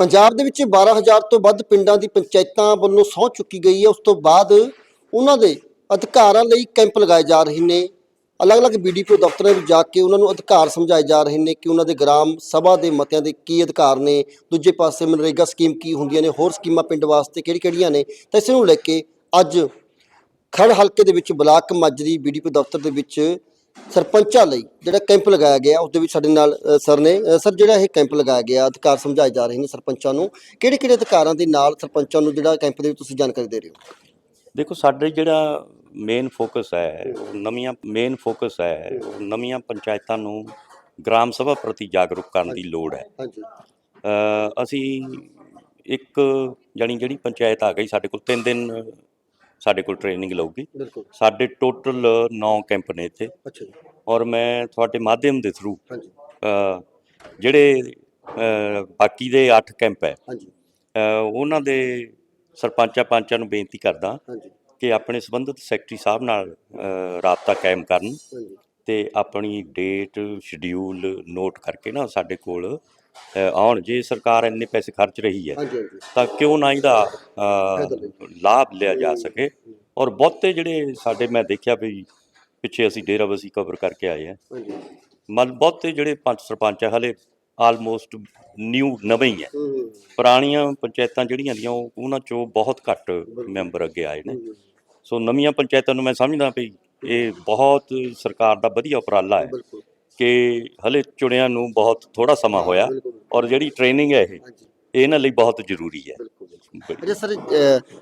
ਪੰਜਾਬ ਦੇ ਵਿੱਚ 12000 ਤੋਂ ਵੱਧ ਪਿੰਡਾਂ ਦੀ ਪੰਚਾਇਤਾਂ ਵੱਲੋਂ ਸਹੁੰ ਚੁੱਕੀ ਗਈ ਹੈ। ਉਸ ਤੋਂ ਬਾਅਦ ਉਹਨਾਂ ਦੇ ਅਧਿਕਾਰਾਂ ਲਈ ਕੈਂਪ ਲਗਾਏ ਜਾ ਰਹੇ ਨੇ। ਅਲੱਗ-ਅਲੱਗ ਬੀਡੀਪੀਓ ਦਫ਼ਤਰਾਂ ਵਿੱਚ ਜਾ ਕੇ ਉਹਨਾਂ ਨੂੰ ਅਧਿਕਾਰ ਸਮਝਾਏ ਜਾ ਰਹੇ ਨੇ ਕਿ ਉਹਨਾਂ ਦੇ ਗ੍ਰਾਮ ਸਭਾ ਦੇ ਮਤਿਆਂ ਦੇ ਕੀ ਅਧਿਕਾਰ ਨੇ। ਦੂਜੇ ਪਾਸੇ ਮਨਰੇਗਾ ਸਕੀਮ ਕੀ ਹੁੰਦੀਆਂ ਨੇ, ਹੋਰ ਸਕੀਮਾਂ ਪਿੰਡ ਵਾਸਤੇ ਕਿਹੜੀ-ਕਿਹੜੀਆਂ ਨੇ, ਤਾਂ ਇਸ ਨੂੰ ਲੈ ਕੇ ਅੱਜ ਖੜ ਹਲਕੇ ਦੇ ਵਿੱਚ ਬਲਾਕ ਮਾਜਰੀ ਬੀਡੀਪੀ ਦਫ਼ਤਰ ਦੇ ਵਿੱਚ ਸਰਪੰਚਾਂ ਲਈ ਜਿਹੜਾ ਕੈਂਪ ਲਗਾਇਆ ਗਿਆ ਉਸ ਦੇ ਵਿੱਚ ਸਾਡੇ ਨਾਲ ਸਰ ਨੇ ਸਰ ਜਿਹੜਾ ਇਹ ਕੈਂਪ ਲਗਾਇਆ ਗਿਆ ਅਧਿਕਾਰ ਸਮਝਾਏ ਜਾ ਰਹੇ ਨੇ ਸਰਪੰਚਾਂ ਨੂੰ। ਕਿਹੜੇ ਕਿਹੜੇ ਅਧਿਕਾਰਾਂ ਦੇ ਨਾਲ ਸਰਪੰਚਾਂ ਨੂੰ ਜਿਹੜਾ ਕੈਂਪ ਦੇ ਵਿੱਚ ਤੁਸੀਂ ਜਾਣਕਾਰੀ ਦੇ ਰਹੇ ਹੋ? ਦੇਖੋ ਸਾਡੇ ਜਿਹੜਾ ਮੇਨ ਫੋਕਸ ਹੈ ਉਹ ਨਵੀਆਂ ਮੇਨ ਫੋਕਸ ਹੈ ਉਹ ਨਵੀਆਂ ਪੰਚਾਇਤਾਂ ਨੂੰ ਗ੍ਰਾਮ ਸਭਾ ਪ੍ਰਤੀ ਜਾਗਰੂਕ ਕਰਨ ਦੀ ਲੋੜ ਹੈ। ਹਾਂਜੀ। ਅਸੀਂ ਇੱਕ ਜਾਣੀ ਜਿਹੜੀ ਪੰਚਾਇਤ ਆ ਗਈ ਸਾਡੇ ਕੋਲ 3 ਦਿਨ ਸਾਡੇ ਕੋਲ ਟ੍ਰੇਨਿੰਗ ਲਊਗੀ। ਬਿਲਕੁਲ। ਸਾਡੇ ਟੋਟਲ 9 ਕੈਂਪ ਨੇ ਇੱਥੇ। ਅੱਛਾ ਜੀ। ਔਰ ਮੈਂ ਤੁਹਾਡੇ ਮਾਧਿਅਮ ਦੇ ਥਰੂ ਹਾਂਜੀ। ਜਿਹੜੇ ਬਾਕੀ ਦੇ 8 ਕੈਂਪ ਹੈ ਹਾਂਜੀ। ਉਹਨਾਂ ਦੇ ਸਰਪੰਚਾਂ ਪੰਚਾਂ ਨੂੰ ਬੇਨਤੀ ਕਰਦਾ ਹਾਂਜੀ। ਕਿ ਆਪਣੇ ਸੰਬੰਧਿਤ ਸੈਕਟਰੀ ਸਾਹਿਬ ਨਾਲ ਰਾਬਤਾ ਕਾਇਮ ਕਰਨ ਤੇ ਆਪਣੀ ਡੇਟ ਸ਼ਡਿਊਲ ਨੋਟ ਕਰਕੇ ਨਾ ਸਾਡੇ ਕੋਲ ਅ, ਆਉਣ ਜੇ ਸਰਕਾਰ ਇੰਨੇ ਪੈਸੇ ਖਰਚ ਰਹੀ ਹੈ ਹਾਂਜੀ ਹਾਂਜੀ। ਤਾਂ ਕਿਉਂ ਨਾ ਇਹਦਾ ਅ, ਲਾਭ ਲਿਆ ਜਾ ਸਕੇ। ਔਰ ਬਹੁਤੇ ਜਿਹੜੇ ਸਾਡੇ ਮੈਂ ਦੇਖਿਆ ਵੀ ਪਿੱਛੇ ਅਸੀਂ ਡੇਰਾਬੱਸੀ ਕਵਰ ਕਰਕੇ ਆਏ ਆ ਹਾਂਜੀ। ਮਨ ਬਹੁਤੇ ਜਿਹੜੇ ਪੰਚ ਸਰਪੰਚ ਆ ਹਲੇ ਆਲਮੋਸਟ ਨਿਊ ਨਵੇਂ ਹੀ ਹੈ। ਹੂੰ ਪੁਰਾਣੀਆਂ ਪੰਚਾਇਤਾਂ ਜਿਹੜੀਆਂ ਦੀਆਂ ਉਹ- ਉਹਨਾਂ ਚੋਂ ਬਹੁਤ ਘੱਟ ਮੈਂਬਰ ਅੱਗੇ ਆਏ ਨੇ। ਹੂੰ, ਸੋ ਨਵੀਆਂ ਪੰਚਾਇਤਾਂ ਨੂੰ ਮੈਂ ਸਮਝਦਾ ਵੀ ਇਹ ਬਹੁਤ ਸਰਕਾਰ ਦਾ ਵਧੀਆ ਉਪਰਾਲਾ ਹੈ। ਬਿਲਕੁਲ। ਕਿ ਹਲੇ ਚੁਣਿਆਂ ਨੂੰ ਬਹੁਤ ਥੋੜਾ ਸਮਾਂ ਹੋਇਆ ਔਰ ਜਿਹੜੀ ਟ੍ਰੇਨਿੰਗ ਹੈ ਇਹ ਇਹਨਾਂ ਲਈ ਬਹੁਤ ਜ਼ਰੂਰੀ ਹੈ। ਅੱਛਾ ਸਰ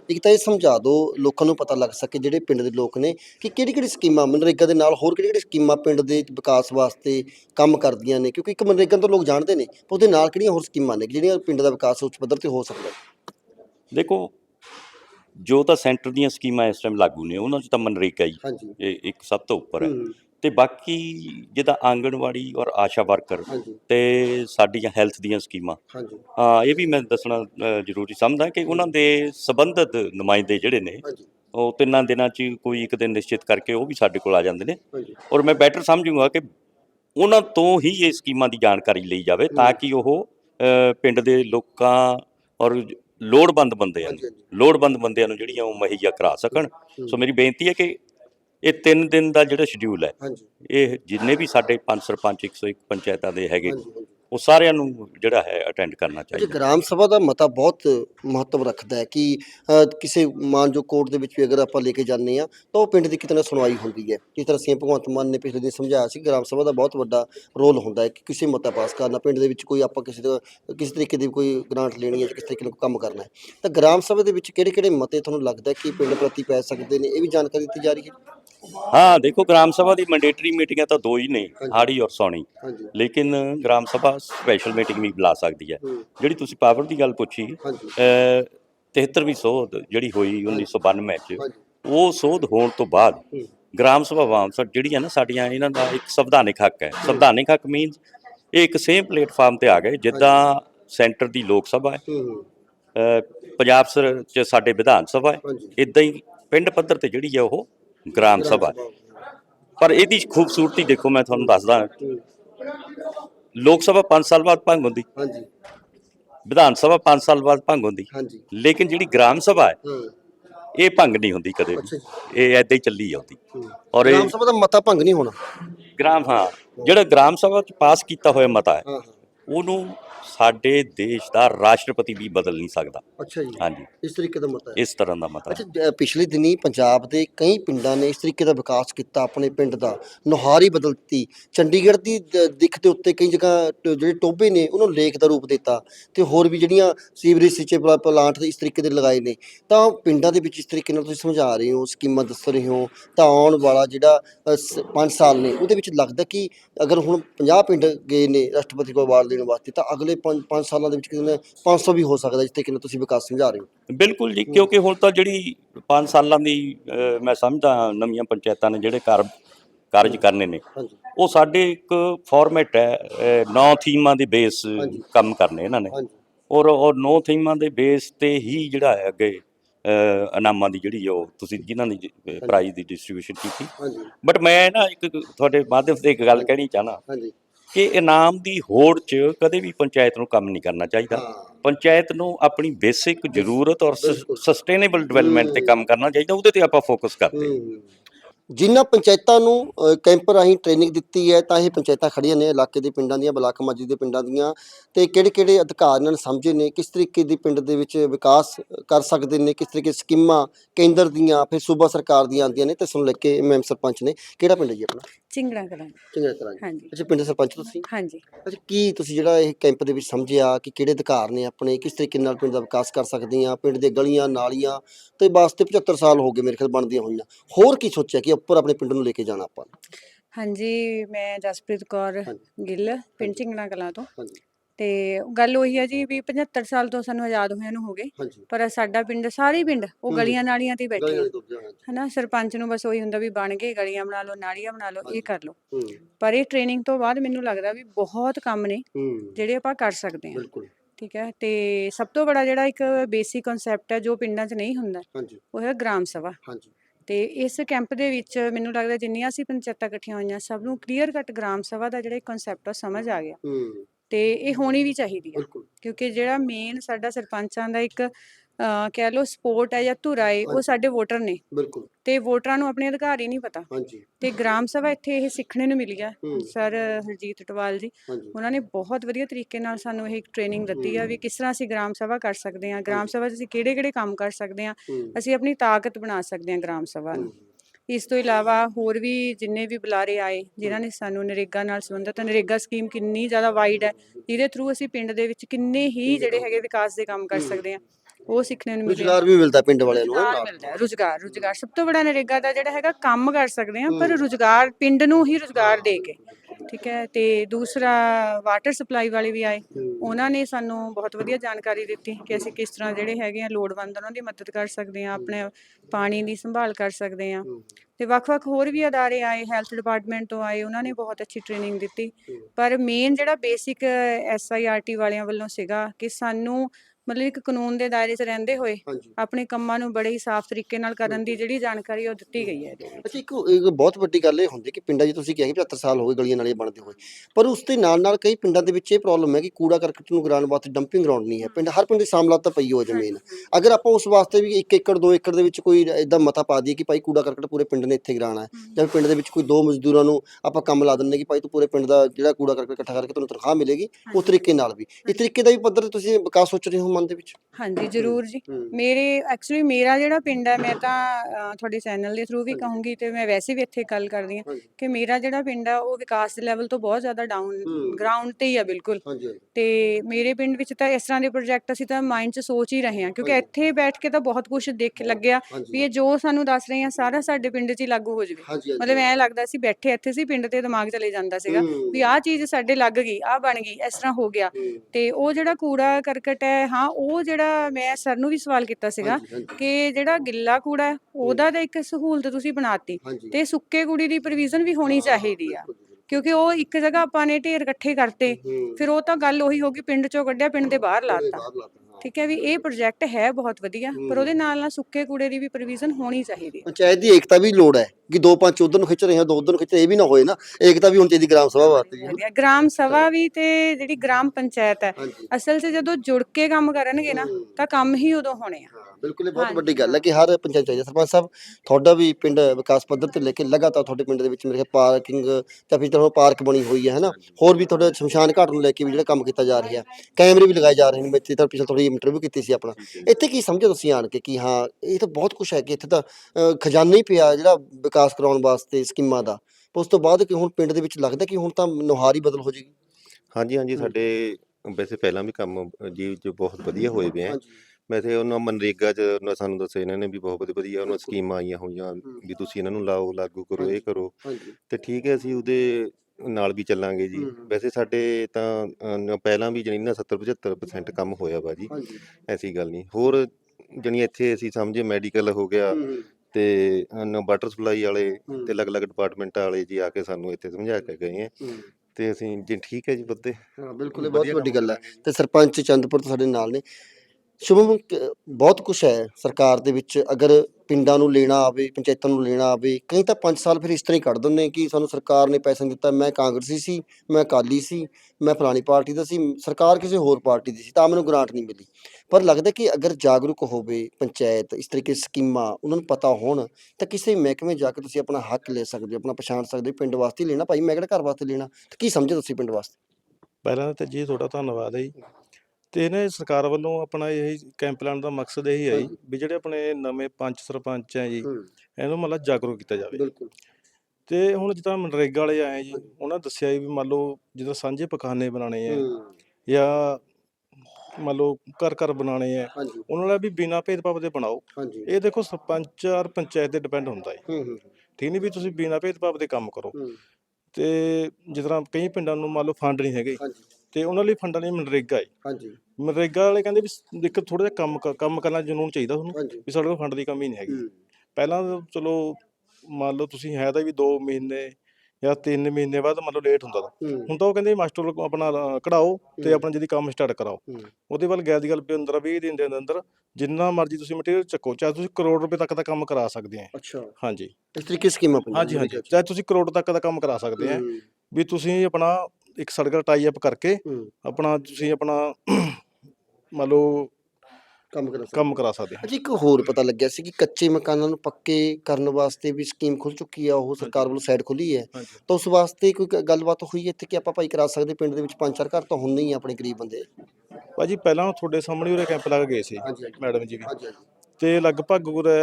ਇੱਕ ਤਾਂ ਇਹ ਸਮਝਾ ਦਿਓ ਲੋਕਾਂ ਨੂੰ ਪਤਾ ਲੱਗ ਸਕੇ ਜਿਹੜੇ ਪਿੰਡ ਦੇ ਲੋਕ ਨੇ ਕਿ ਕਿਹੜੀ ਕਿਹੜੀ ਸਕੀਮਾਂ ਮਨਰੇਗਾ ਦੇ ਨਾਲ ਹੋਰ ਕਿਹੜੀ ਕਿਹੜੀ ਸਕੀਮਾਂ ਪਿੰਡ ਦੇ ਵਿਕਾਸ ਵਾਸਤੇ ਕੰਮ ਕਰਦੀਆਂ ਨੇ ਕਿਉਂਕਿ ਇੱਕ ਮਨਰੇਗਾ ਤਾਂ ਲੋਕ ਜਾਣਦੇ ਨੇ ਪਰ ਉਹਦੇ ਨਾਲ ਕਿਹੜੀਆਂ ਹੋਰ ਸਕੀਮਾਂ ਨੇ ਜਿਹੜੀਆਂ ਪਿੰਡ ਦਾ ਵਿਕਾਸ ਉੱਚ ਪੱਧਰ ਤੇ ਹੋ ਸਕਦਾ? ਦੇਖੋ ਜੋ ਤਾਂ ਸੈਂਟਰ ਦੀਆਂ ਸਕੀਮਾਂ ਇਸ ਟਾਈਮ ਲਾਗੂ ਨੇ ਉਹਨਾਂ 'ਚ ਤਾਂ ਮਨਰੇਗਾ ਹੀ ਇਹ ਇੱਕ ਸਭ ਤੋਂ ਉੱਪਰ ਹੂੰ, ਤੇ ਬਾਕੀ ਜਿੱਦਾਂ ਆਂਗਣਵਾੜੀ ਔਰ ਆਸ਼ਾ ਵਰਕਰ ਤੇ ਸਾਡੀਆਂ ਹੈਲਥ ਦੀਆਂ ਸਕੀਮਾਂ। ਹਾਂਜੀ। ਹਾਂ ਇਹ ਵੀ ਮੈਂ ਦੱਸਣਾ ਅ, ਜ਼ਰੂਰੀ ਸਮਝਦਾ ਕਿ ਉਹਨਾਂ ਦੇ ਸੰਬੰਧਿਤ ਨੁਮਾਇੰਦੇ ਜਿਹੜੇ ਨੇ ਉਹ ਤਿੰਨਾਂ ਦਿਨਾਂ 'ਚ ਕੋਈ ਇੱਕ ਦਿਨ ਨਿਸ਼ਚਿਤ ਕਰਕੇ ਉਹ ਵੀ ਸਾਡੇ ਕੋਲ ਆ ਜਾਂਦੇ ਨੇ। ਔਰ ਮੈਂ ਬੈਟਰ ਸਮਝੂੰਗਾ ਕਿ ਉਹਨਾਂ ਤੋਂ ਹੀ ਇਹ ਸਕੀਮਾਂ ਦੀ ਜਾਣਕਾਰੀ ਲਈ ਜਾਵੇ ਤਾਂ ਕਿ ਉਹ ਅ, ਪਿੰਡ ਦੇ ਲੋਕਾਂ ਔਰ ਲੋੜਵੰਦ ਬੰਦਿਆਂ ਨੂੰ। ਲੋੜਵੰਦ ਬੰਦਿਆਂ ਨੂੰ ਜਿਹੜੀਆਂ ਉਹ ਮੁਹੱਈਆ ਕਰਾ ਸਕਣ। ਸੋ ਮੇਰੀ ਬੇਨਤੀ ਹੈ ਕਿ ਇਹ 3 ਦਿਨ ਦਾ ਜਿਹੜਾ ਸ਼ਡਿਊਲ ਹੈ ਹਾਂਜੀ। ਇਹ ਜਿੰਨੇ ਵੀ ਸਾਡੇ ਪੰਜ ਸਰਪੰਚ 101 ਪੰਚਾਇਤਾਂ ਦੇ ਹੈਗੇ ਉਹ ਸਾਰਿਆਂ ਨੂੰ ਜਿਹੜਾ ਹੈ ਅਟੈਂਡ ਕਰਨਾ ਚਾਹੀਦਾ। ਗ੍ਰਾਮ ਸਭਾ ਦਾ ਮਤਾ ਬਹੁਤ ਮਹੱਤਵ ਰੱਖਦਾ ਹੈ ਕਿ ਕਿਸੇ ਮਾਨਜੋ ਕੋਰਟ ਦੇ ਵਿੱਚ ਵੀ ਅਗਰ ਆਪਾਂ ਲੈ ਕੇ ਜਾਂਦੇ ਆ ਤਾਂ ਉਹ ਪਿੰਡ ਦੀ ਕਿਤੇ ਨਾ ਸੁਣਵਾਈ ਹੁੰਦੀ ਹੈ। ਜਿਸ ਤਰ੍ਹਾਂ ਸੀਐਮ ਭਗਵੰਤ ਮਾਨ ਨੇ ਪਿਛਲੇ ਦਿਨ ਸਮਝਾਇਆ ਸੀ ਗ੍ਰਾਮ ਸਭਾ ਦਾ ਬਹੁਤ ਵੱਡਾ ਰੋਲ ਹੁੰਦਾ ਹੈ ਕਿ ਕਿਸੇ ਮਤਾ ਪਾਸ ਕਰਨਾ ਪਿੰਡ ਦੇ ਵਿੱਚ ਕੋਈ ਆਪਾਂ ਕਿਸੇ ਦਾ ਕਿਸੇ ਤਰੀਕੇ ਦੀ ਕੋਈ ਗ੍ਰਾਂਟ ਲੈਣੀ ਹੈ ਜਾਂ ਕਿਸੇ ਤਰੀਕੇ ਨਾਲ ਕੰਮ ਕਰਨਾ ਹੈ। ਤਾਂ ਗ੍ਰਾਮ ਸਭਾ ਦੇ ਵਿੱਚ ਕਿਹੜੇ ਕਿਹੜੇ ਮਤੇ ਤੁਹਾਨੂੰ ਲੱਗਦਾ ਕਿ ਪਿੰਡ ਪ੍ਰਤੀ ਪੈ ਸਕਦੇ ਨੇ? ਇਹ ਵੀ ਜਾਣਕਾਰੀ ਦਿੱਤੀ ਜਾ ਰਹੀ ਹੈ। ਹਾਂ ਦੇਖੋ ਗ੍ਰਾਮ ਸਭਾ ਦੀ ਮੈਂਡੇਟਰੀ ਮੀਟਿੰਗਾਂ ਤਾਂ ਦੋ ਹੀ ਨੇ। ਹਾੜੀ ਔਰ ਸੌਣੀ। ਹਾਂਜੀ। ਲੇਕਿਨ ਗ੍ਰਾਮ ਸਭਾ ਸਪੈਸ਼ਲ ਮੀਟਿੰਗ ਵੀ ਬੁਲਾ ਸਕਦੀ ਹੈ। ਹੂੰ, ਜਿਹੜੀ ਤੁਸੀਂ ਪਾਵਰ ਦੀ ਗੱਲ ਪੁੱਛੀ ਅ, 73ਵੀਂ ਸੋਧ ਜਿਹੜੀ ਹੋਈ 1992 ਚ ਉਹ ਸੋਧ ਹੋਣ ਤੋਂ ਬਾਅਦ ਹੂੰ, ਗ੍ਰਾਮ ਸਭਾਵਾਂ ਸਰ ਜਿਹੜੀਆਂ ਨਾ ਸਾਡੀਆਂ ਇਹਨਾਂ ਦਾ ਇੱਕ ਸੰਵਿਧਾਨਿਕ ਹੱਕ ਹੈ। ਸੰਵਿਧਾਨਿਕ ਹੱਕ ਮੀਨਸ ਇਹ ਇੱਕ ਸੇਮ ਪਲੇਟਫਾਰਮ ਤੇ ਆ ਗਏ ਜਿੱਦਾਂ ਸੈਂਟਰ ਦੀ ਲੋਕ ਸਭਾ ਹੈ। ਹੂੰ ਪੰਜਾਬ ਸਰ ਚ ਸਾਡੇ ਵਿਧਾਨ ਸਭਾ ਹੈ। ਇਦਾਂ ਹੀ ਪਿੰਡ ਪੱਧਰ ਤੇ ਜਿਹੜੀ ਹੈ ਉਹ ਗ੍ਰਾਮ ਸਭਾ। ਪਰ ਇਹਦੀ ਖੂਬਸੂਰਤੀ ਦੇਖੋ ਮੈਂ ਤੁਹਾਨੂੰ ਦੱਸਦਾ। ਲੋਕ ਸਭਾ 5 ਸਾਲ ਬਾਅਦ ਭੰਗ ਹੁੰਦੀ। ਹਾਂਜੀ। ਵਿਧਾਨ ਸਭਾ 5 ਸਾਲ ਬਾਅਦ ਭੰਗ ਹੁੰਦੀ। ਹਾਂਜੀ। ਲੇਕਿਨ ਜਿਹੜੀ ਗ੍ਰਾਮ ਸਭਾ ਹੈ ਇਹ ਭੰਗ ਨਹੀਂ ਹੁੰਦੀ ਕਦੇ ਵੀ। ਇਹ ਐਦਾਂ ਹੀ ਚੱਲੀ ਹੂੰ। ਔਰ ਇਹ ਗ੍ਰਾਮ ਸਭਾ ਦਾ ਮਤਾ ਭੰਗ ਨਹੀਂ ਹੋਣਾ। ਗ੍ਰਾਮ ਹਾਂ। ਜਿਹੜਾ ਗ੍ਰਾਮ ਸਭਾ ਚ ਪਾਸ ਕੀਤਾ ਹੋਇਆ ਮਤਾ ਹਾਂ। ਉਹਨੂੰ ਸਾਡੇ ਦੇਸ਼ ਦਾ ਰਾਸ਼ਟਰਪਤੀ ਵੀ ਬਦਲ ਨਹੀਂ ਸਕਦਾ। ਅੱਛਾ ਜੀ। ਹਾਂਜੀ। ਇਸ ਤਰੀਕੇ ਦਾ ਮਤਾ ਹੈ। ਇਸ ਤਰ੍ਹਾਂ ਦਾ ਮਤਾ ਅੱਛਾ ਜ- ਪਿਛਲੇ ਦਿਨੀ ਪੰਜਾਬ ਦੇ ਕਈ ਪਿੰਡਾਂ ਨੇ ਇਸ ਤਰੀਕੇ ਦਾ ਵਿਕਾਸ ਕੀਤਾ ਆਪਣੇ ਪਿੰਡ ਦਾ। ਨੁਹਾਰੀ ਬਦਲਤੀ। ਚੰਡੀਗੜ੍ਹ ਦੀ ਦ- ਦਿੱਖ ਦੇ ਉੱਤੇ ਕਈ ਜਗ੍ਹਾ ਟ- ਜਿਹੜੇ ਟੋਬੇ ਨੇ ਉਹਨੂੰ ਲੇਕ ਦਾ ਰੂਪ ਦਿੱਤਾ ਤੇ ਹੋਰ ਵੀ ਜਿਹੜੀਆਂ ਸੀਵਰੇਜ ਸਿੱਚੇ ਪਲਾ- ਪਲਾਂਟ ਇਸ ਤਰੀਕੇ ਦੇ ਲਗਾਏ ਨੇ। ਤਾਂ ਪਿੰਡਾਂ ਦੇ ਵਿੱਚ ਇਸ ਤਰੀਕੇ ਨਾਲ ਤੁਸੀਂ ਸਮਝਾ ਰਹੇ ਹੋ ਸਕੀਮਾਂ ਦੱਸ ਰਹੇ ਹੋ ਤਾਂ ਆਉਣ ਵਾਲਾ ਜਿਹੜਾ 5 ਸਾਲ ਨੇ ਉਹਦੇ ਵਿੱਚ ਲੱਗਦਾ ਕਿ ਅਗਰ ਹੁਣ 50 ਪਿੰਡ ਗਏ ਨੇ ਰਾਸ਼ਟਰਪਤੀ ਕੋਲ ਅਵਾਰਡ ਦੇਣ ਵਾਸਤੇ ਤਾਂ ਅਗਲੇ 5 ਸਾਲਾਂ ਦੇ ਵਿੱਚ ਕਿਤੇ ਨਾ 500 ਵੀ ਹੋ ਸਕਦਾ ਤਰੀਕੇ ਨਾਲ ਤੁਸੀਂ ਵਿਕਾਸ ਸਮਝਾ ਰਹੇ ਹੋ। ਬਿਲਕੁਲ ਜੀ ਕਿਉਂਕਿ ਹੁਣ ਤਾਂ ਜਿਹੜੀ 5 ਸਾਲਾਂ ਦੀ ਮੈਂ ਸਮਝਦਾ ਨਵੀਆਂ ਪੰਚਾਇਤਾਂ ਨੇ ਜਿਹੜੇ ਕਾਰ ਕਾਰਜ ਕਰਨੇ ਨੇ ਉਹ ਸਾਡੇ ਇੱਕ ਫਾਰਮੈਟ ਹੈ ਨੌ ਥੀਮਾਂ ਦੇ ਬੇਸ। ਕੰਮ ਕਰਨੇ ਇਹਨਾਂ ਨੇ। ਔਰ ਔਰ ਨੌ ਥੀਮਾਂ ਦੇ ਬੇਸ ਤੇ ਹੀ ਜਿਹੜਾ ਹੈ ਅੱਗੇ ਇਨਾਮਾਂ ਦੀ ਜਿਹੜੀ ਉਹ ਤੁਸੀਂ ਜਿਨ੍ਹਾਂ ਦੀ ਪ੍ਰਾਈਜ਼ ਦੀ ਡਿਸਟ੍ਰੀਬਿਊਸ਼ਨ ਕੀਤੀ। ਬਟ ਮੈਂ ਨਾ ਇੱਕ ਤੁਹਾਡੇ ਮਾਧਿਅਮ ਤੇ ਇੱਕ ਗੱਲ ਕਹਿਣੀ ਚਾਹਨਾ। ਹਾਂਜੀ। ਕਿ ਇਨਾਮ ਦੀ ਹੋੜ 'ਚ ਕਦੇ ਵੀ ਪੰਚਾਇਤ ਨੂੰ ਕੰਮ ਨਹੀਂ ਕਰਨਾ ਚਾਹੀਦਾ ਪੰਚਾਇਤ ਨੂੰ ਆਪਣੀ ਬੇਸਿਕ ਜ਼ਰੂਰਤ ਔਰ। ਸਸਟੇਨੇਬਲ ਡਿਵੈਲਪਮੈਂਟ ਤੇ ਕੰਮ ਕਰਨਾ ਚਾਹੀਦਾ ਉਹਦੇ ਤੇ ਆਪਾਂ ਫੋਕਸ ਕਰਦੇ ਹਾਂ। ਜਿਨ੍ਹਾਂ ਪੰਚਾਇਤਾਂ ਨੂੰ ਅ, ਕੈਂਪ ਰਾਹੀਂ ਟ੍ਰੇਨਿੰਗ ਦਿੱਤੀ ਹੈ ਤਾਂ ਇਹ ਪੰਚਾਇਤਾਂ ਖੜੀਆਂ ਨੇ ਇਲਾਕੇ ਦੇ ਪਿੰਡਾਂ ਦੀਆਂ ਬਲਾਕ ਮਾਜੀ ਦੇ ਪਿੰਡਾਂ ਦੀਆਂ ਤੇ ਕਿਹੜੇ ਕਿਹੜੇ ਅਧਿਕਾਰ ਇਹਨਾਂ ਨੇ ਸਮਝੇ ਨੇ ਕਿਸ ਤਰੀਕੇ ਦੀ ਪਿੰਡ ਦੇ ਵਿੱਚ ਵਿਕਾਸ ਕਰ ਸਕਦੇ ਨੇ ਕਿਸ ਤਰੀਕੇ ਸਕੀਮਾਂ ਕੇਂਦਰ ਦੀਆਂ ਫਿਰ ਸੂਬਾ ਸਰਕਾਰ ਦੀਆਂ ਆਉਂਦੀਆਂ ਨੇ ਤੇ ਸੁਣ ਲੈ ਕੇ ਮੈਮ ਸਰਪੰਚ ਨੇ ਕਿਹੜਾ ਪਿੰਡ ਹੈ ਜੀ ਆਪਣਾ? ਚਿੰਗੜਾ ਕਲਾਂ। ਚੰਗਾ ਤਰ੍ਹਾਂ ਜੀ। ਹਾਂਜੀ। ਅੱਛਾ ਪਿੰਡ ਸਰਪੰਚ ਤੁਸੀਂ? ਹਾਂਜੀ। ਅੱਛਾ ਕੀ ਤੁਸੀਂ ਜਿਹੜਾ ਇਹ ਕੈਂਪ ਦੇ ਵਿੱਚ ਸਮਝਿਆ ਕਿ ਕਿਹੜੇ ਅਧਿਕਾਰ ਨੇ ਆਪਣੇ ਕਿਸ ਤਰੀਕੇ ਨਾਲ ਪਿੰਡ ਦਾ ਵਿਕਾਸ ਕਰ ਸਕਦੇ ਆ ਪਿੰਡ ਦੇ ਗਲੀਆਂ ਨਾਲੀਆਂ ਤੇ ਵਾਸਤੇ 75 ਸਾਲ ਹੋ ਗਏ ਮੇਰੇ ਖਿਆਲ ਬਣਦੀਆਂ ਹੋਈਆਂ। ਹੋਰ ਕੀ ਸੋਚਿਆ ਕਿ ਉੱਪਰ ਆਪਣੇ ਪਿੰਡ ਨੂੰ ਲੈ ਕੇ ਜਾਣਾ ਆਪਾਂ। ਹਾਂਜੀ ਮੈਂ ਜਸਪ੍ਰੀਤ ਕੌਰ। ਗਿੱਲ ਪਿੰਡ ਚਿੰਗੜਾ ਕਲਾਂ ਤੋਂ। ਹਾਂਜੀ। ਤੇ ਗੱਲ ਉਹੀ ਹੈ ਜੀ ਵੀ 75 ਸਾਲ ਤੋਂ ਸਾਨੂੰ ਆਜ਼ਾਦ ਹੋਇਆਂ ਨੂੰ ਹੋ ਗਏ। ਪਰ ਸਾਡਾ ਪਿੰਡ ਸਾਰੇ ਪਿੰਡ ਉਹ। ਗਲੀਆਂ ਨਾਲੀਆਂ ਤੇ ਬੈਠੇ ਹਨਾ ਸਰਪੰਚ ਨੂੰ ਬਸ ਉਹੀ ਹੁੰਦਾ ਵੀ ਬਣ ਗਏ ਗਲੀਆਂ ਬਣਾ ਲਓ ਨਾਲੀਆਂ ਬਣਾ ਲਓ। ਇਹ ਕਰ ਲਓ। ਪਰ ਇਹ ਟ੍ਰੇਨਿੰਗ ਤੋਂ ਬਾਅਦ ਮੈਨੂੰ ਲੱਗਦਾ ਵੀ ਬਹੁਤ ਕੰਮ ਨੇ ਜਿਹੜੇ ਆਪਾਂ ਕਰ ਸਕਦੇ ਹਾਂ। ਬਿਲਕੁਲ। ਠੀਕ ਹੈ ਤੇ ਸਭ ਤੋਂ ਬੜਾ ਜਿਹੜਾ ਇੱਕ ਬੇਸਿਕ ਕਨਸੈਪਟ ਹੈ ਜੋ ਪਿੰਡਾਂ 'ਚ ਨਹੀਂ ਹੁੰਦਾ ਉਹ ਹੈ ਗ੍ਰਾਮ ਸਭਾ। ਹਾਂਜੀ। ਤੇ ਇਸ ਕੈਂਪ ਦੇ ਵਿੱਚ ਮੈਨੂੰ ਲੱਗਦਾ ਜਿੰਨੀਆਂ ਅਸੀਂ ਪੰਚਾਇਤਾਂ ਇਕੱਠੀਆਂ ਹੋਈਆਂ ਸਭ ਨੂੰ ਕਲੀਅਰ ਕੱਟ ਗ੍ਰਾਮ ਸਭਾ ਦਾ ਜਿਹੜਾ ਕਨਸੈਪਟ ਆ ਸਮਝ ਆ ਗਿਆ। ਤੇ ਇਹ ਹੋਣੀ ਵੀ ਚਾਹੀਦੀ ਆ। ਕਿਉਂਕਿ ਜਿਹੜਾ ਮੇਨ ਸਾਡਾ ਸਰਪੰਚਾਂ ਦਾ ਇੱਕ ਅਹ, ਕਹਿ ਲਓ ਸਪੋਰਟ ਹੈ ਜਾਂ ਧੁਰਾ ਹੈ ਉਹ ਹਾਂਜੀ। ਸਾਡੇ ਵੋਟਰ ਨੇ। ਬਿਲਕੁਲ। ਤੇ ਵੋਟਰਾਂ ਨੂੰ ਆਪਣੇ ਅਧਿਕਾਰ ਹੀ ਨਹੀਂ ਪਤਾ। ਹਾਂਜੀ। ਤੇ ਗ੍ਰਾਮ ਸਭਾ ਇੱਥੇ ਇਹ ਸਿੱਖਣੇ ਨੂੰ ਮਿਲੀ ਆ ਹੂੰ। ਸਰ ਹਰਜੀਤ ਟਵਾਲ ਜੀ। ਹਾਂਜੀ। ਉਹਨਾਂ ਨੇ ਬਹੁਤ ਵਧੀਆ ਤਰੀਕੇ ਨਾਲ ਸਾਨੂੰ ਇਹ ਟ੍ਰੇਨਿੰਗ ਦਿੱਤੀ ਆ ਵੀ ਕਿਸ ਤਰ੍ਹਾਂ ਅਸੀਂ ਗ੍ਰਾਮ ਸਭਾ ਕਰ ਸਕਦੇ ਹਾਂ। ਗ੍ਰਾਮ ਸਭਾ 'ਚ ਅਸੀਂ ਕਿਹੜੇ ਕਿਹੜੇ ਕੰਮ ਕਰ ਸਕਦੇ ਹਾਂ। ਹੂੰ। ਅਸੀਂ ਆਪਣੀ ਤਾਕਤ ਬਣਾ ਸਕਦੇ ਹਾਂ ਗ੍ਰਾਮ ਸਭਾ ਨੂੰ। ਹੂੰ, ਇਸ ਤੋਂ ਇਲਾਵਾ ਹੋਰ ਵੀ ਜਿੰਨੇ ਵੀ ਬੁਲਾਰੇ ਆਏ ਜਿਨ੍ਹਾਂ ਨੇ ਸਾਨੂੰ ਨਰੇਗਾ ਨਾਲ ਸੰਬੰਧਿਤ ਨਰੇਗਾ ਸਕੀਮ ਕਿੰਨੀ ਜ਼ਿਆਦਾ ਵਾਈਡ ਹੈ। ਇਹਦੇ ਥਰੂ ਅਸੀਂ ਪਿੰਡ ਦੇ ਵਿੱਚ ਕਿੰਨੇ ਹੀ ਜਿਹੜੇ ਹੈਗੇ ਵਿਕਾਸ ਦੇ ਕੰਮ ਕਰ ਸਕਦੇ ਹਾਂ। ਉਹ ਸਿੱਖਣੇ ਨੂੰ ਮਿਲਿਆ। ਰੁਜ਼ਗਾਰ ਵੀ ਮਿਲਦਾ ਪਿੰਡ ਵਾਲਿਆਂ ਨੂੰ ਰੁਜ਼ਗਾਰ। ਮਿਲਦਾ ਰੁਜ਼ਗਾਰ ਰੁਜ਼ਗਾਰ। ਸਭ ਤੋਂ ਬੜਾ ਨਰੇਗਾ ਦਾ ਜਿਹੜਾ ਹੈਗਾ ਕੰਮ ਕਰ ਸਕਦੇ ਹਾਂ ਪਰ ਰੁਜ਼ਗਾਰ ਪਿੰਡ ਨੂੰ ਹੀ ਰੁਜ਼ਗਾਰ ਦੇ ਕੇ ਠੀਕ ਹੈ? ਤੇ ਦੂਸਰਾ ਵਾਟਰ ਸਪਲਾਈ ਵਾਲੇ ਵੀ ਆਏ। ਉਹਨਾਂ ਨੇ ਸਾਨੂੰ ਬਹੁਤ ਵਧੀਆ ਜਾਣਕਾਰੀ ਦਿੱਤੀ ਕਿ ਅਸੀਂ ਕਿਸ ਤਰ੍ਹਾਂ ਜਿਹੜੇ ਹੈਗੇ ਆ ਲੋੜਵੰਦ ਉਹਨਾਂ ਦੀ ਮਦਦ ਕਰ ਸਕਦੇ ਹਾਂ ਆਪਣੇ ਪਾਣੀ ਦੀ ਸੰਭਾਲ ਕਰ ਸਕਦੇ ਹਾਂ। ਤੇ ਵੱਖ-ਵੱਖ ਹੋਰ ਵੀ ਅਦਾਰੇ ਆਏ ਹੈਲਥ ਡਿਪਾਰਟਮੈਂਟ ਤੋਂ ਆਏ ਉਹਨਾਂ ਨੇ ਬਹੁਤ ਅੱਛੀ ਟ੍ਰੇਨਿੰਗ ਦਿੱਤੀ। ਪਰ ਮੇਨ ਜਿਹੜਾ ਬੇਸਿਕ ਐਸਆਈਆਰਟੀ ਵਾਲਿਆਂ ਵੱਲੋਂ ਸੀਗਾ ਕਿ ਸਾਨੂੰ ਮਤਲਬ ਇੱਕ ਕਾਨੂੰਨ ਦੇ ਦਾਇਰੇ 'ਚ ਰਹਿੰਦੇ ਹੋਏ ਹਾਂਜੀ। ਆਪਣੇ ਕੰਮਾਂ ਨੂੰ ਬੜੇ ਹੀ ਸਾਫ਼ ਤਰੀਕੇ ਨਾਲ ਕਰਨ ਦੀ ਜਿਹੜੀ ਜਾਣਕਾਰੀ ਉਹ ਦਿੱਤੀ ਗਈ ਹੈ। ਇਹਦੇ ਵਿੱਚ ਅੱਛਾ ਇੱਕ ਇੱਕ ਬਹੁਤ ਵੱਡੀ ਗੱਲ ਇਹ ਹੁੰਦੀ ਕਿ ਪਿੰਡਾਂ 'ਚ ਤੁਸੀਂ ਕਿਹਾ ਕਿ 75 ਸਾਲ ਹੋ ਗਏ ਗਲੀਆਂ ਨਾਲੀਆਂ ਬਣਦੇ ਹੋਏ। ਪਰ ਉਸ ਦੇ ਨਾਲ ਨਾਲ ਕਈ ਪਿੰਡਾਂ ਦੇ ਵਿੱਚ ਇਹ ਪ੍ਰੋਬਲਮ ਹੈ ਕਿ ਕੂੜਾ ਕਰਕਟ ਨੂੰ ਗਰਾਉਣ ਵਾਸਤੇ ਡੰਪਿੰਗ ਗਰਾਊਂਡ ਨਹੀਂ ਹੈ। ਪਿੰਡ ਹਰ ਪਿੰਡ ਦੀ ਸਾਮਲਾਤ ਤਾਂ ਪਈ ਹੋ ਜ਼ਮੀਨ ਅਗਰ ਆਪਾਂ ਉਸ ਵਾਸਤੇ ਵੀ 1 ਏਕੜ 2 ਏਕੜ ਦੇ ਵਿੱਚ ਕੋਈ ਇਦਾਂ ਮਤਾ ਪਾ ਦਈਏ ਕਿ ਭਾਈ ਕੂੜਾ ਕਰਕਟ ਪੂਰੇ ਪਿੰਡ ਨੇ ਇੱਥੇ ਗਰਾਣਾ ਹੈ ਜਾਂ ਪਿੰਡ ਦੇ ਵਿੱਚ ਕੋਈ ਦੋ ਮਜ਼ਦੂਰਾਂ ਨੂੰ ਆਪਾਂ ਕੰਮ ਲਾ ਦਿੰਦੇ ਕਿ ਭਾਈ ਤੂੰ ਪੂਰੇ ਪਿੰਡ ਦਾ ਜਿਹੜਾ ਕੂੜਾ ਕਰਕਟ ਇਕੱਠਾ ਕਰਕੇ ਤੁਹਾਨੂੰ ਤਨਖਾਹ ਮਿਲੇਗੀ ਉਸ ਤਰੀਕੇ ਨਾਲ ਵੀ। ਇਸ ਤਰੀਕੇ ਦਾ ਵੀ ਪੱਧਰ ਤੁਸੀਂ ਵਿਕਾਸ ਸੋਚ ਰਹੇ ਹੋ ਮਨ ਦੇ ਵਿੱਚ ਹਾਂਜੀ ਜ਼ਰੂਰ ਜੀ ਹੂੰ। ਮੇਰੇ ਐਕਚੁਅਲੀ ਮੇਰਾ ਜਿਹੜਾ ਪਿੰਡ ਹੈ ਮੈਂ ਤਾਂ ਤੁਹਾਡੇ ਚੈਨਲ ਦੇ ਥਰੂ ਵੀ ਕਹੂੰਗੀ ਤੇ ਮੈਂ ਵੈਸੇ ਵੀ ਇੱਥੇ ਗੱਲ ਕਰਦੀ ਹਾਂ ਹਾਂਜੀ। ਕਿ ਮੇਰਾ ਜਿਹੜਾ ਪਿੰਡ ਆ ਉਹ ਵਿਕਾਸ ਦੇ ਲੈਵਲ ਤੋਂ ਬਹੁਤ ਜ਼ਿਆਦਾ ਡਾਊਨ ਹੂੰ। ਗਰਾਊਂਡ ਤੇ ਹੀ ਆ ਬਿਲਕੁਲ ਹਾਂਜੀ ਤੇ ਮੇਰੇ ਪਿੰਡ ਵਿੱਚ ਤਾਂ ਇਸ ਤਰ੍ਹਾਂ ਦੇ ਪ੍ਰੋਜੈਕਟ ਅਸੀਂ ਤਾਂ ਮਾਈਂਡ 'ਚ ਸੋਚ ਹੀ ਰਹੇ ਹਾਂ ਕਿਉਂਕਿ ਹਾਂਜੀ। ਇੱਥੇ ਬੈਠ ਕੇ ਤਾਂ ਬਹੁਤ ਕੁਝ ਦੇਖ ਲੱਗਿਆ ਹਾਂਜੀ। ਵੀ ਇਹ ਜੋ ਸਾਨੂੰ ਦੱਸ ਰਹੇ ਆ ਸਾਰਾ ਸਾਡੇ ਪਿੰਡ 'ਚ ਹੀ ਲਾਗੂ ਹੋ ਜਾਵੇ ਹਾਂਜੀ। ਮਤਲਬ ਐਂ ਲੱਗਦਾ ਸੀ ਬੈਠੇ ਇੱਥੇ ਸੀ ਪਿੰਡ ਤੇ ਦਿਮਾਗ ਚਲੇ ਜਾਂਦਾ ਸੀਗਾ। ਵੀ ਆਹ ਚੀਜ਼ ਸਾਡੇ ਲੱਗ ਗਈ ਆਹ ਬਣ ਗਈ ਇਸ ਤਰ੍ਹਾਂ ਹੋ ਗਿਆ। ਤੇ ਉਹ ਜਿਹੜਾ ਕੂੜਾ ਕਰਕਟ ਹੈ ਹਾਂ ਉਹ ਜਿਹੜਾ ਮੈਂ ਸਰ ਨੂੰ ਵੀ ਸਵਾਲ ਕੀਤਾ ਸੀਗਾ ਹਾਂਜੀ, ਹਾਂਜੀ। ਕਿ ਜਿਹੜਾ ਗਿੱਲਾ ਕੂੜਾ ਹੈ, ਉਹਦਾ ਤਾਂ ਇੱਕ ਸਹੂਲਤ ਤੁਸੀਂ ਬਣਾਤੀ ਹਾਂਜੀ ਤੇ ਸੁੱਕੇ ਕੂੜੇ ਦੀ ਪ੍ਰੋਵੀਜ਼ਨ ਵੀ ਹੋਣੀ ਚਾਹੀਦੀ ਆ ਕਿਉਂਕਿ ਉਹ ਇੱਕ ਜਗ੍ਹਾ ਆਪਾਂ ਨੇ ਢੇਰ ਇਕੱਠੇ ਕਰਤੇ ਹੂੰ। ਫਿਰ ਉਹ ਤਾਂ ਗੱਲ ਉਹੀ ਹੋ ਗਈ ਪਿੰਡ ਚੋਂ ਕੱਢਿਆ ਪਿੰਡ ਦੇ ਬਾਹਰ ਲਾਤਾ ਬਾਹਰ ਲਾਤਾ। ਠੀਕ ਹੈ ਵੀ ਇਹ ਪ੍ਰੋਜੈਕਟ ਹੈ ਬਹੁਤ ਵਧੀਆ ਪਰ ਉਹਦੇ ਨਾਲ ਨਾਲ ਸੁੱਕੇ ਕੂੜੇ ਦੀ ਵੀ ਪ੍ਰੋਵੀਜ਼ਨ ਹੋਣੀ ਚਾਹੀਦੀ ਹੈ। ਪੰਚਾਇਤ ਦੀ ਏਕਤਾ ਵੀ ਲੋੜ ਹੈ ਕਿ ਦੋ ਪੰਜ ਉਧਰ ਨੂੰ ਖਿੱਚ ਰਹੇ ਆ ਦੋ ਉਧਰ ਨੂੰ ਖਿੱਚ ਰਹੇ ਇਹ ਵੀ ਨਾ ਹੋਏ ਨਾ ਏਕਤਾ ਵੀ ਹੋਣੀ ਚਾਹੀਦੀ ਗ੍ਰਾਮ ਸਭਾ ਵਾਸਤੇ ਜੀ। ਵਧੀਆ ਗ੍ਰਾਮ ਸਭਾ ਵੀ ਤੇ ਜਿਹੜੀ ਗ੍ਰਾਮ ਪੰਚਾਇਤ ਹੈ ਹਾਂਜੀ। ਅਸਲ 'ਚ ਜਦੋਂ ਜੁੜ ਕੇ ਕੰਮ ਕਰਨਗੇ ਨਾ ਤਾਂ ਕੰਮ ਹੀ ਉਦੋਂ ਹੋਣੇ ਆ। ਹਾਂ, ਬਿਲਕੁਲ ਇਹ ਬਹੁਤ ਵੱਡੀ ਗੱਲ ਹੈ ਕਿ ਹਰ ਪੰਚਾਇਤ ਚਾਹੀਦਾ ਸਰਪੰਚ ਸਾਹਿਬ ਤੁਹਾਡਾ ਵੀ ਪਿੰਡ ਵਿਕਾਸ ਪੱਧਰ ਤੇ ਲੈ ਕੇ ਲਗਾਤਾਰ ਤੁਹਾਡੇ ਪਿੰਡ ਦੇ ਵਿੱਚ ਮੇਰੇ ਖਿਆਲ ਪਾਰਕਿੰਗ ਜਾਂ ਫਿਰ ਤੁਹਾਨੂੰ ਪਾਰਕ ਬਣੀ ਹੋਈ ਹੈ ਹਨਾ ਹੋਰ ਵੀ ਤੁਹਾਡੇ ਸ਼ਮਸ਼ਾਨ ਘਾਟ ਨੂੰ ਲੈ ਕੇ ਵੀ ਜਿਹੜਾ ਕੰਮ ਕੀਤਾ ਜਾ ਰਿਹਾ ਕੈਮਰੇ ਵੀ ਲਗਾਏ ਜਾ ਰਹੇ ਨੇ ਵਿੱਚ ਤਾਂ ਪਿਛਲੇ ਥੋੜੀ ਇੰਟਰਵਿਊ ਕੀਤੀ ਸੀ ਆਪਣਾ ਇੱਥੇ ਕੀ ਸਮਝੋ ਤੁਸੀਂ ਆਣ ਕੇ ਕਿ ਹਾਂ ਇਹ ਤਾਂ ਬਹੁਤ ਕੁਝ ਹੈ ਕਿ ਇੱਥੇ ਤਾਂ ਅ, ਖਜ਼ਾਨਾ ਹੀ ਪਿਆ ਜਿਹੜਾ ਵਿਕਾਸ ਕਰਾਉਣ ਵਾਸਤੇ ਸਕੀਮਾਂ ਦਾ ਉਸ ਤੋਂ ਬਾਅਦ ਕਿ ਹੁਣ ਪਿੰਡ ਦੇ ਵਿੱਚ ਲੱਗਦਾ ਕਿ ਹੁਣ ਤਾਂ ਨੁਹਾਰ ਹੀ ਬਦਲ ਹੋ ਜਾਏਗੀ ਹਾਂਜੀ ਹਾਂਜੀ। ਸਾਡੇ ਵੈਸੇ ਪਹਿਲਾਂ ਵੀ ਕੰਮ ਜੀ ਜੋ ਬਹੁਤ ਵਧੀਆ ਹੋਏ ਪਏ ਆ ਵੈਸੇ ਉਹਨਾਂ ਮਨਰੇਗਾ ਚ ਉਹਨਾਂ ਸਾਨੂੰ ਦੱਸਿਆ ਇਹਨਾਂ ਨੇ ਵੀ ਬਹੁਤ ਵਧੀਆ ਉਹਨਾਂ ਬਿਲਕੁਲ। ਸਕੀਮਾਂ ਆਈਆਂ ਹੋਈਆਂ। ਵੀ ਤੁਸੀਂ ਇਹਨਾਂ ਨੂੰ ਲਾਓ ਲਾਗੂ ਕਰੋ। ਇਹ ਕਰੋ ਹਾਂਜੀ ਤੇ ਠੀਕ ਹੈ ਅਸੀਂ ਉਹਦੇ ਨਾਲ ਵੀ ਚੱਲਾਂਗੇ ਜੀ। ਹਮ। ਵੈਸੇ ਸਾਡੇ ਤਾਂ ਅ, ਪਹਿਲਾਂ ਵੀ ਜਣੀ ਨਾ 70 75% ਕੰਮ ਹੋਇਆ ਵਾ ਜੀ ਹਾਂਜੀ। ਐਸੀ ਗੱਲ ਨਹੀਂ। ਹੋਰ ਜਣੀ ਇੱਥੇ ਅਸੀਂ ਸਮਝੇ ਮੈਡੀਕਲ ਹੋ ਗਿਆ ਹੂੰ, ਤੇ ਵਾਟਰ ਸਪਲਾਈ ਵਾਲੇ ਹੂੰ, ਤੇ ਅਲੱਗ-ਅਲੱਗ ਡਿਪਾਰਟਮੈਂਟਾਂ ਵਾਲੇ ਜੀ ਆ ਕੇ ਸਾਨੂੰ ਇੱਥੇ ਸਮਝਾ ਕੇ ਗਏ ਆ। ਹੂੰ। ਤੇ ਅਸੀਂ ਜੀ ਠੀਕ ਹੈ ਜੀ ਬੱਦੇ। ਹਾਂ ਬਿਲਕੁਲ ਇਹ ਵਧੀਆ ਬਹੁਤ ਵੱਡੀ ਕੰਮ ਗੱਲ ਹੈ। ਤੇ ਸਰਪੰਚ ਚੰਦਪੁਰ ਤੋਂ ਸਾਡੇ ਨਾਲ ਨੇ। ਸ਼ੁਭਮ ਕ- ਬਹੁਤ ਕੁਝ ਹੈ ਸਰਕਾਰ ਦੇ ਵਿੱਚ। ਅਗਰ ਪਿੰਡਾਂ ਨੂੰ ਲੈਣਾ ਆਵੇ, ਪੰਚਾਇਤਾਂ ਨੂੰ ਲੈਣਾ ਆਵੇ, ਕਈ ਤਾਂ 5 ਸਾਲ ਫਿਰ ਇਸ ਤਰ੍ਹਾਂ ਹੀ ਕੱਢ ਦਿੰਦੇ ਕਿ ਸਾਨੂੰ ਸਰਕਾਰ ਨੇ ਪੈਸਾ ਨਹੀਂ ਦਿੱਤਾ, ਮੈਂ ਕਾਂਗਰਸੀ ਸੀ, ਮੈਂ ਅਕਾਲੀ ਸੀ, ਮੈਂ ਫਲਾਣੀ ਪਾਰਟੀ ਦਾ ਸੀ, ਸਰਕਾਰ ਕਿਸੇ ਹੋਰ ਪਾਰਟੀ ਦੀ ਸੀ, ਤਾਂ ਮੈਨੂੰ ਗ੍ਰਾਂਟ ਨਹੀਂ ਮਿਲੀ। ਪਰ ਲੱਗਦਾ ਕਿ ਅਗਰ ਜਾਗਰੂਕ ਹੋਵੇ ਪੰਚਾਇਤ, ਇਸ ਤਰੀਕੇ ਸਕੀਮਾਂ, ਉਹਨਾਂ ਨੂੰ ਪਤਾ ਹੋਣ, ਤਾਂ ਕਿਸੇ ਮਹਿਕਮੇ ਜਾ ਕੇ ਤੁਸੀਂ ਆਪਣਾ ਹੱਕ ਲੈ ਸਕਦੇ ਹੋ, ਆਪਣਾ ਪਛਾਣ ਸਕਦੇ ਹੋ, ਪਿੰਡ ਵਾਸਤੇ ਹੀ ਲੈਣਾ, ਭਾਈ ਮੈਂ ਕਿਹੜਾ ਘਰ ਵਾਸਤੇ ਲੈਣਾ, ਤੇ ਕੀ ਸਮਝਦੇ ਤੁਸੀਂ ਪਿੰਡ ਵਾਸਤੇ? ਪਹਿਲਾਂ ਤਾਂ ਜੀ, ਤੁਹਾਡਾ ਧੰਨਵਾਦ ਹੈ ਜੀ। ਤੇ ਇਹਨੇ ਸਰਕਾਰ ਵੱਲੋਂ ਆਪਣਾ ਇਹ ਕੈਂਪ ਲਾਉਣ ਦਾ ਮਕਸਦ ਇਹੀ ਹੈ ਜੀ। ਵੀ ਜਿਹੜੇ ਆਪਣੇ ਨਵੇਂ ਪੰਚ ਸਰਪੰਚ ਹੈ ਜੀ ਇਹਨੂੰ ਮਤਲਬ ਜਾਗਰੂਕ ਕੀਤਾ ਜਾਵੇ। ਬਿਲਕੁਲ। ਤੇ ਹੁਣ ਜਿੱਦਾਂ ਮਨਰੇਗਾ ਵਾਲੇ ਆਏ ਜੀ ਉਹਨਾਂ ਦੱਸਿਆ ਵੀ ਮੰਨ ਲਓ ਜਿੱਦਾਂ ਸਾਂਝੇ ਪਖਾਨੇ ਬਣਾਉਣੇ ਆ ਜਾਂ ਮੰਨ ਲਓ ਘਰ ਘਰ ਬਣਾਉਣੇ ਆ ਉਹਨਾਂ ਨਾਲ ਵੀ ਬਿਨਾਂ ਭੇਦਭਾਵ ਦੇ ਬਣਾਓ। ਇਹ ਦੇਖੋ ਸਰਪੰਚ ਔਰ ਪੰਚਾਇਤ ਤੇ ਡਿਪੈਂਡ ਹੁੰਦਾ ਹੈ ਠੀਕ ਨਹੀਂ ਵੀ ਤੁਸੀਂ ਬਿਨਾਂ ਭੇਦਭਾਵ ਦੇ ਕੰਮ ਕਰੋ। ਤੇ ਜਿਸ ਤਰ੍ਹਾਂ ਕਈ ਪਿੰਡਾਂ ਨੂੰ ਮੰਨ ਲਓ ਫੰਡ ਨਹੀਂ ਹੈਗੇ। ਤੇ ਉਹਨਾਂ ਲਈ ਫੰਡਾਂ ਲਈ ਮਨਰੇਗਾ ਹੈ। ਹਾਂਜੀ। ਮਨਰੇਗਾ ਵਾਲੇ ਕਹਿੰਦੇ ਵੀ ਇੱਕ ਥੋੜਾ ਜਿਹਾ ਕੰਮ ਕ- ਕੰਮ ਕਰਨਾ ਜਨੂਨ ਚਾਹੀਦਾ ਤੁਹਾਨੂੰ ਹਾਂਜੀ। ਵੀ ਸਾਡੇ ਕੋਲ ਫੰਡ ਦੀ ਕਮੀ ਨਹੀਂ ਹੈਗੀ। ਪਹਿਲਾਂ ਤਾਂ ਚਲੋ ਮੰਨ ਲਓ ਤੁਸੀਂ ਹੈ ਤਾਂ ਵੀ 2 ਮਹੀਨੇ ਜਾਂ 3 ਮਹੀਨੇ ਬਾਅਦ ਮੰਨ ਲਓ ਲੇਟ ਹੁੰਦਾ ਤਾਂ। ਹੂੰ। ਹੁਣ ਤਾਂ ਉਹ ਕਹਿੰਦੇ ਮਾਸਟਰ ਕੋਲ ਆਪਣਾ ਕਢਾਓ ਤੇ ਹੂੰ। ਆਪਣਾ ਜਿਹੜੀ ਕੰਮ ਸਟਾਰਟ ਕਰਾਓ। ਹੂੰ। ਉਹਦੇ ਵੱਲ ਗੈਰ ਦੀ ਗੱਲ ਵੀ ਅੰਦਰ 20 ਦਿਨ ਦੇ ਅੰਦਰ ਜਿੰਨਾ ਮਰਜ਼ੀ ਤੁਸੀਂ ਮਟੀਰੀਅਲ ਚੱਕੋ ਚਾਹੇ ਤੁਸੀਂ ਕਰੋੜ ਰੁਪਏ ਤੱਕ ਦਾ ਕੰਮ ਕਰਾ ਸਕਦੇ ਆ। ਅੱਛਾ। ਹਾਂਜੀ। ਇਸ ਤਰੀਕੇ ਸਕੀਮਾਂ ਪੰਜਾਬ ਹਾਂਜੀ। ਦੇ ਹਾਂਜੀ। ਚਾਹੇ ਤੁਸੀਂ ਕਰੋੜ ਤੱਕ ਦਾ ਕੰਮ ਕਰਾ ਸਕਦੇ ਆ। ਵੀ ਤੁਸੀਂ ਆਪਣਾ ਇੱਕ ਸਾਡੇ ਨਾਲ ਟਾਈ ਅਪ ਕਰਕੇ ਹੂੰ। ਆਪਣਾ ਤੁਸੀਂ ਆਪਣਾ ਮੰਨ ਲਓ ਕੰਮ ਕਰਾ ਸਕਦੇ। ਕੰਮ ਕਰਾ ਸਕਦੇ ਅੱਛਾ ਇੱਕ ਹੋਰ ਪਤਾ ਲੱਗਿਆ ਸੀ ਕਿ ਕੱਚੇ ਮਕਾਨਾਂ ਨੂੰ ਪੱਕੇ ਕਰਨ ਵਾਸਤੇ ਵੀ ਸਕੀਮ ਖੁੱਲ ਚੁੱਕੀ ਆ ਉਹ ਸਰਕਾਰ ਵੱਲੋਂ ਸਾਈਡ ਖੁੱਲੀ ਹੈ। ਹਾਂਜੀ। ਤਾਂ ਉਸ ਵਾਸਤੇ ਕੋਈ ਗ- ਗੱਲਬਾਤ ਹੋਈ ਹੈ ਇੱਥੇ ਕਿ ਆਪਾਂ ਭਾਈ ਕਰਾ ਸਕਦੇ ਪਿੰਡ ਦੇ ਵਿੱਚ ਪੰਜ ਚਾਰ ਘਰ ਤਾਂ ਹੁੰਦੇ ਹੀ ਆ ਆਪਣੇ ਗਰੀਬ ਬੰਦੇ? ਭਾਜੀ ਪਹਿਲਾਂ ਤੁਹਾਡੇ ਸਾਹਮਣੇ ਉਰੇ ਕੈਂਪ ਲੱਗ ਗਏ ਸੀ ਹਾਂਜੀ ਹਾਂਜੀ। ਮੈਡਮ ਜੀ ਵੀ। ਹਾਂਜੀ ਤੇ ਲਗਭਗ ਉਰੇ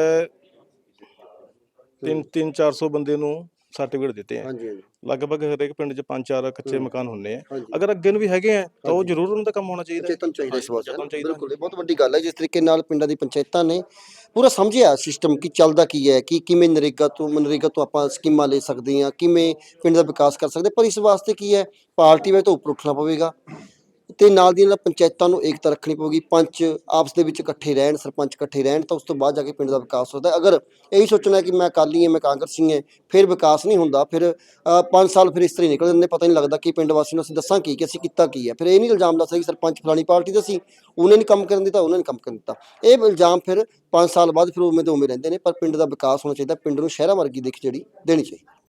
3 3 400 ਬੰਦੇ ਨੂੰ ਸਰਟੀਫਿਕੇਟ ਦਿੱਤੇ ਆ ਹਾਂਜੀ ਹਾਂਜੀ ਲਗਭਗ ਹਰੇਕ ਪਿੰਡ 'ਚ ਪੰਜ ਚਾਰ ਕੱਚੇ। ਮਕਾਨ ਹੁੰਦੇ ਆ ਹਾਂਜੀ ਅਗਰ ਅੱਗੇ ਨੂੰ ਵੀ ਹੈਗੇ ਆ ਤਾਂ ਉਹ। ਜ਼ਰੂਰ ਉਹਨਾਂ ਦਾ ਕੰਮ ਹੋਣਾ ਚਾਹੀਦਾ ਹੈ। ਚੇਤਨ ਚਾਹੀਦਾ ਇਸ ਵਾਸਤੇ ਚੇਤਨ ਚਾਹੀਦਾ। ਬਿਲਕੁਲ ਇਹ ਬਹੁਤ ਵੱਡੀ ਗੱਲ ਹੈ ਜਿਸ ਤਰੀਕੇ ਨਾਲ ਪਿੰਡਾਂ ਦੀ ਪੰਚਾਇਤਾਂ ਨੇ ਪੂਰਾ ਸਮਝਿਆ ਸਿਸਟਮ ਕਿ ਚੱਲਦਾ ਕੀ ਹੈ ਕਿ ਕਿਵੇਂ ਨਰੇਗਾ ਤੋਂ ਮਨਰੇਗਾ ਤੋਂ ਆਪਾਂ ਸਕੀਮਾਂ ਲੈ ਸਕਦੇ ਹਾਂ ਕਿਵੇਂ ਪਿੰਡ ਦਾ ਵਿਕਾਸ ਕਰ ਸਕਦੇ ਪਰ ਇਸ ਵਾਸਤੇ ਕੀ ਹੈ ਪਾਰਟੀ ਵਿੱਚ ਤੋਂ ਉੱਪਰ ਉੱਠਣਾ ਪਵੇਗਾ ਤੇ ਨਾਲ ਦੀ ਨਾਲ ਪੰਚਾਇਤਾਂ ਨੂੰ ਏਕਤਾ ਰੱਖਣੀ ਪਊਗੀ। ਪੰਚ ਆਪਸ ਦੇ ਵਿੱਚ ਇਕੱਠੇ ਰਹਿਣ, ਸਰਪੰਚ ਇਕੱਠੇ ਰਹਿਣ, ਤਾਂ ਉਸ ਤੋਂ ਬਾਅਦ ਜਾ ਕੇ ਪਿੰਡ ਦਾ ਵਿਕਾਸ ਹੁੰਦਾ। ਹੈ ਅਗਰ ਇਹੀ ਸੋਚਣਾ ਹੈ ਕਿ ਮੈਂ ਅਕਾਲੀ ਹਾਂ, ਮੈਂ ਕਾਂਗਰਸੀ ਹਾਂ, ਫਿਰ ਵਿਕਾਸ ਨਹੀਂ ਹੁੰਦਾ। ਫਿਰ 5 ਸਾਲ ਫਿਰ ਇਸ ਤਰ੍ਹਾਂ ਹੀ ਨਿਕਲ ਜਾਂਦੇ, ਪਤਾ ਨਹੀਂ ਲੱਗਦਾ ਕਿ ਪਿੰਡ ਵਾਸੀਆਂ ਨੂੰ ਅਸੀਂ ਦੱਸਾਂ ਕੀ, ਕਿ ਅਸੀਂ ਕੀਤਾ ਕੀ ਹੈ। ਫਿਰ ਇਹ ਨਹੀਂ ਇਲਜ਼ਾਮ ਲਾ ਸਕਦੇ ਕਿ ਸਰਪੰਚ ਫਲਾਣੀ ਪਾਰਟੀ ਦਾ ਸੀ, ਉਹਨੇ ਨਹੀਂ ਕੰਮ ਕਰਨ ਦਿੱਤਾ, ਉਹਨੇ ਨਹੀਂ ਕੰਮ ਕਰਨ ਦਿੱਤਾ। ਇਹ ਇਲਜ਼ਾਮ ਫਿਰ 5 ਸਾਲ ਬਾਅਦ ਫਿਰ ਉਵੇਂ ਦੇ ਉਵੇਂ ਰਹਿੰਦੇ ਨੇ, ਪਰ ਪਿੰਡ ਦਾ ਵਿਕਾਸ ਹੋਣਾ ਚਾਹੀਦਾ, ਪਿੰਡ ਨੂੰ ਸ਼ਹਿਰਾਂ ਵਰਗੀ ਦਿੱਖ ਜਿਹੜੀ, ਦੇਣੀ ਚਾਹੀਦੀ।